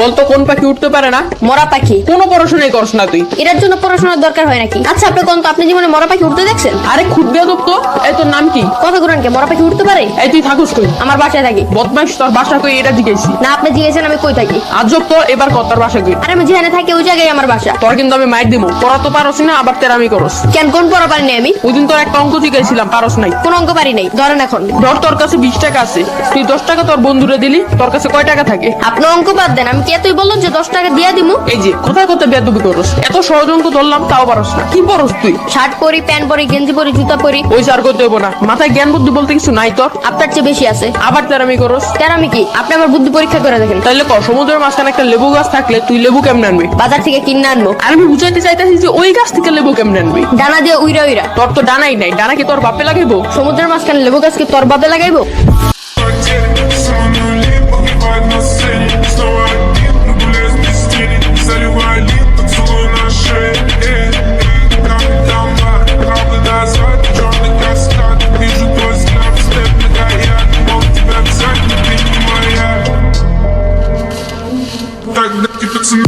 বলতো কোন পাখি উঠতে পারে না? মরা পাখি। কোনো পড়াশোনাই করস না তুই। এটার জন্য পড়াশোনার দরকার হয় নাকি? আচ্ছা আপনি কোন তো আপনি জীবনে মরা পাখি উঠতে দেখছেন? আরে খুব বেদব তো এই তোর নাম কি? কথা ঘুরান কে মরা পাখি উঠতে পারে? এই তুই থাকুস কই? আমার বাসায় থাকি। বদমাইশ তোর বাসা কই? এটা জিজ্ঞেসি। না আপনি জিজ্ঞেসেন আমি কই থাকি? আজব তো এবার কত তোর বাসা কই। আর আমি যেখানে থাকি ওই জায়গায় আমার বাসা। তোর কিন্তু আমি মাইর দিব পড়া তো পারস না আবার তেরামি করস। কেন কোন পড়া পারি নাই আমি? ওই দিন তোর একটা অঙ্ক জিজ্ঞাসিলাম পারস নাই। কোন অঙ্ক পারি নাই ধরেন এখন। ধর তোর কাছে বিশ টাকা আছে। তুই দশ টাকা তোর বন্ধুরে দিলি তোর কাছে কয় টাকা থাকে? আপনি অঙ্ক বাদ দেন আমি কে তুই বলল যে দশ টাকা দিয়া দিমু? এই যে কোথায় কোথায় বেদবি করস? এত অঙ্ক ধরলাম তাও পারস না। কি পরস তুই? শার্ট পরি প্যান্ট পরি গেঞ্জি পরি জুতা পরি। ওই সার করতে হইব না। মাথায় জ্ঞান বুদ্ধি বলতে কিছু নাই তোর? আপনার চেয়ে বেশি আছে। আবার তেরামি করস? আমি কি? আপনি আমার বুদ্ধি পরীক্ষা করে দেখেন। তাইলে ক সমুদ্রের মাঝখানে একটা লেবু গাছ থাকলে তুই লেবু কেমনে আনবি? বাজার থেকে কিনে আনব। আর আমি বুঝাইতে চাইতেছি যে ওই গাছ থেকে লেবু কেমনে আনবি? ডানা দিয়ে উইরা উইরা। তোর তো ডানাই নাই। ডানা কি তোর বাপে লাগাইবো? সমুদ্রের মাঝখানে লেবু গাছ কি তোর বাপে লাগাইবো? tak, depki tak,